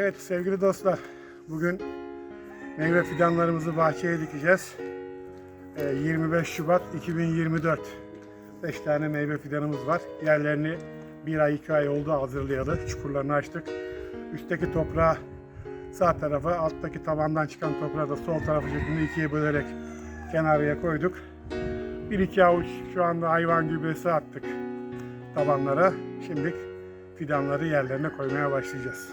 Evet sevgili dostlar, bugün meyve fidanlarımızı bahçeye dikeceğiz. Ee, 25 Şubat 2024. 5 tane meyve fidanımız var. Yerlerini bir ay iki ay oldu hazırlayalı. Çukurlarını açtık. Üstteki toprağı sağ tarafa, alttaki tavandan çıkan toprağı da sol tarafı şeklinde ikiye bölerek kenarıya koyduk. Bir iki avuç şu anda hayvan gübresi attık tabanlara. Şimdi fidanları yerlerine koymaya başlayacağız.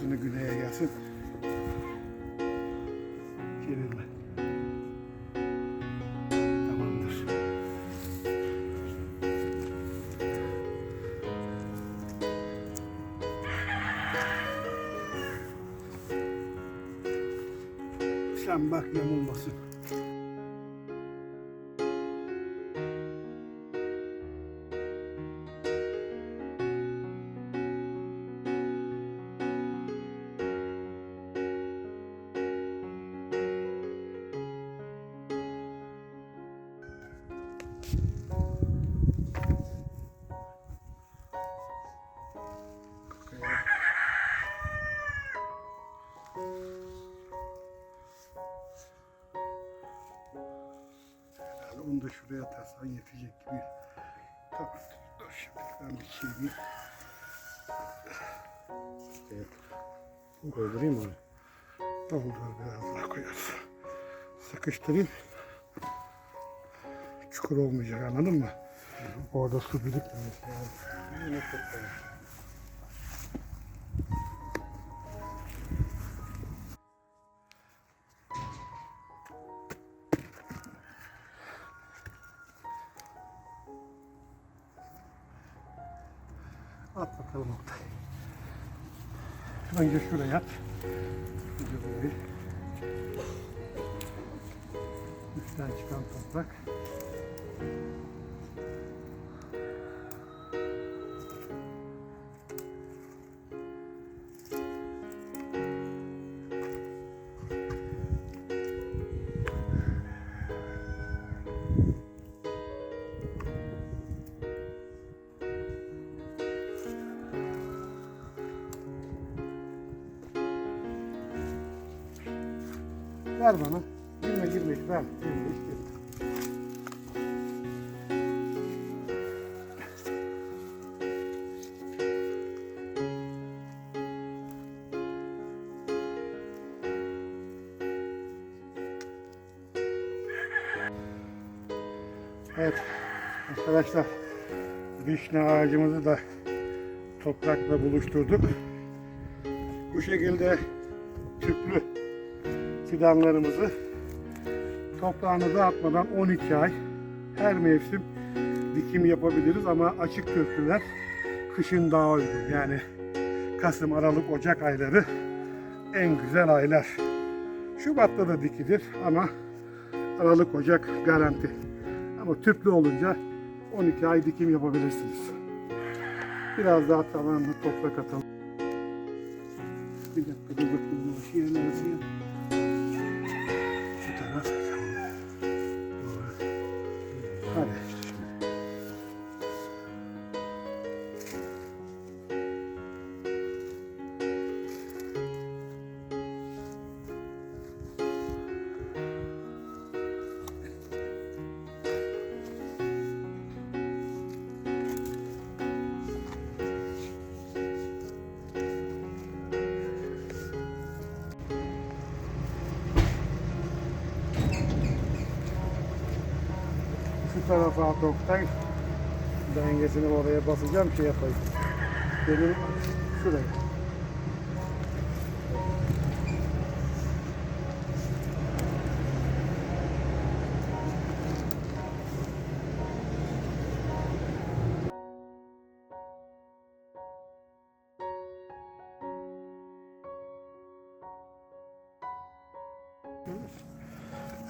Noktasını güneye gelsin. Çevirme. Tamamdır. Sen bak yamulmasın. Onu da şuraya atarsan yetecek gibi. Tamam. Dur şimdi ben bir çevireyim. Evet. Koydurayım onu? Doldur biraz daha koyarız. Sıkıştırayım. Çukur olmayacak anladın mı? Orada su birikmemesi lazım. Yine toplayalım. Önce şuraya. Önce. Üstten çıkan toprak. Ver bana. Girme girme. Ver. Girme işte. Evet arkadaşlar vişne ağacımızı da toprakla buluşturduk. Bu şekilde tüplü fidanlarımızı toprağına dağıtmadan 12 ay her mevsim dikim yapabiliriz ama açık köklüler kışın daha uygun. Yani Kasım, Aralık, Ocak ayları en güzel aylar. Şubat'ta da dikilir ama Aralık, Ocak garanti. Ama tüplü olunca 12 ay dikim yapabilirsiniz. Biraz daha tavanına toprak atalım. Bir dakika dur bakayım bu şeyin arası ya. tarafa doktan dengesini oraya basacağım şey yapayım. Benim şuraya.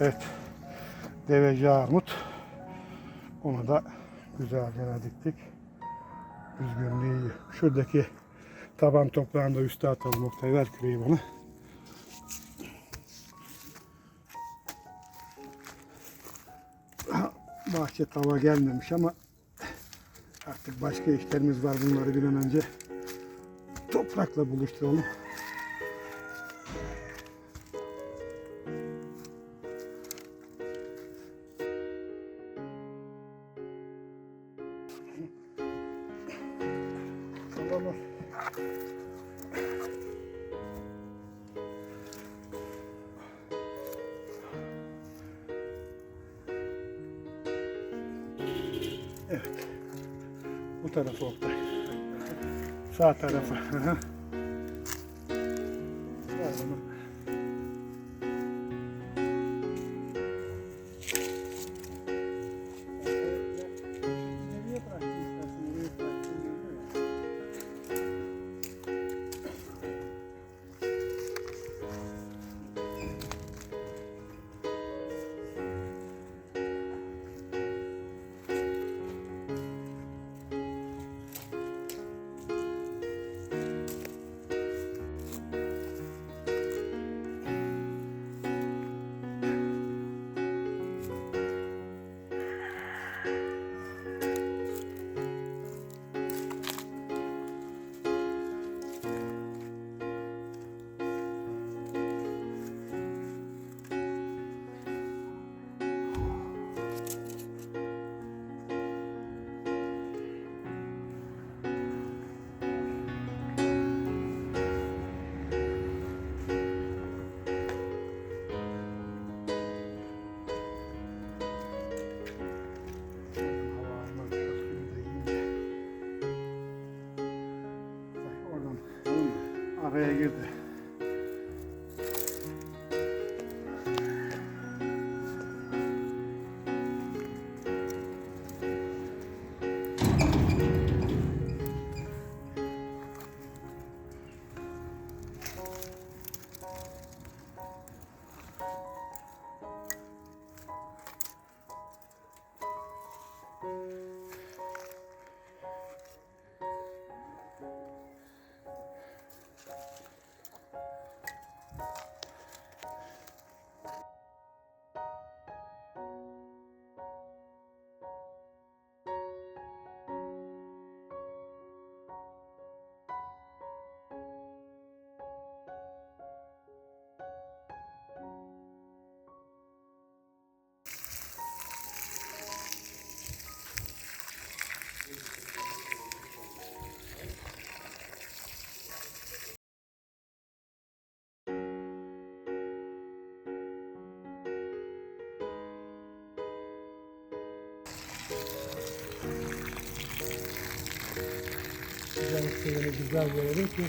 Evet. Deveci armut. Onu da güzelce diktik. Düzgünlüğü iyi. Şuradaki taban toprağını da üste atalım. Oktay ver küreği bana. Bahçe tava gelmemiş ama artık başka işlerimiz var. Bunları bir an önce toprakla buluşturalım. Evet. Bu tarafa Oktay. Sağ tarafa. 这日子 Suyunu güzel verelim ki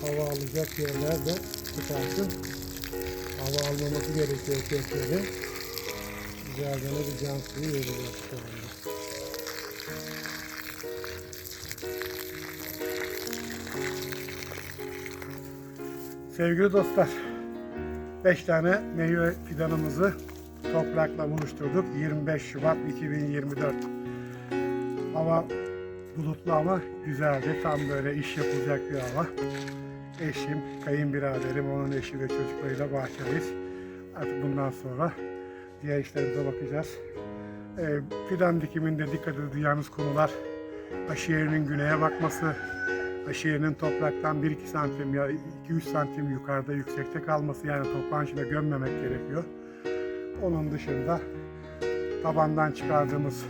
hava alacak yerler de tutarsın. Hava almaması gerekiyor kökleri. Güzelce bir can suyu veriliyor şu anda. Sevgili dostlar, 5 tane meyve fidanımızı toprakla buluşturduk. 25 Şubat 2024. Hava bulutlu ama güzeldi. Tam böyle iş yapılacak bir hava. Eşim, kayınbiraderim, onun eşi ve çocuklarıyla bahçedeyiz. Artık bundan sonra diğer işlerimize bakacağız. Ee, fidan dikiminde dikkat edeceğimiz konular aşı güneye bakması, aşı topraktan 1-2 santim ya 2-3 santim yukarıda yüksekte kalması yani toprağın içine gömmemek gerekiyor. Onun dışında tabandan çıkardığımız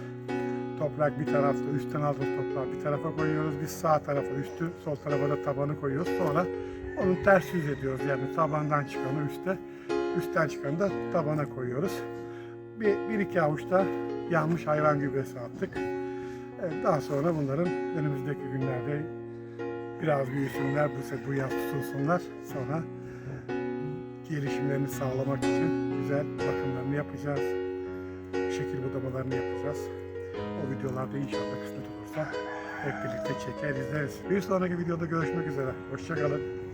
toprak bir tarafta, üstten aldığımız toprağı bir tarafa koyuyoruz. Biz sağ tarafa üstü, sol tarafa da tabanı koyuyoruz. Sonra onu ters yüz ediyoruz. Yani tabandan çıkanı üste, üstten çıkanı da tabana koyuyoruz. Bir, bir iki avuç da yanmış hayvan gübresi attık. Daha sonra bunların önümüzdeki günlerde biraz büyüsünler, bu, bu yaz tutulsunlar. Sonra gelişimlerini sağlamak için güzel bakımlarını yapacağız. Şekil budamalarını yapacağız. O videolarda inşallah kısmet olursa hep birlikte çeker izleriz. Bir sonraki videoda görüşmek üzere. Hoşçakalın.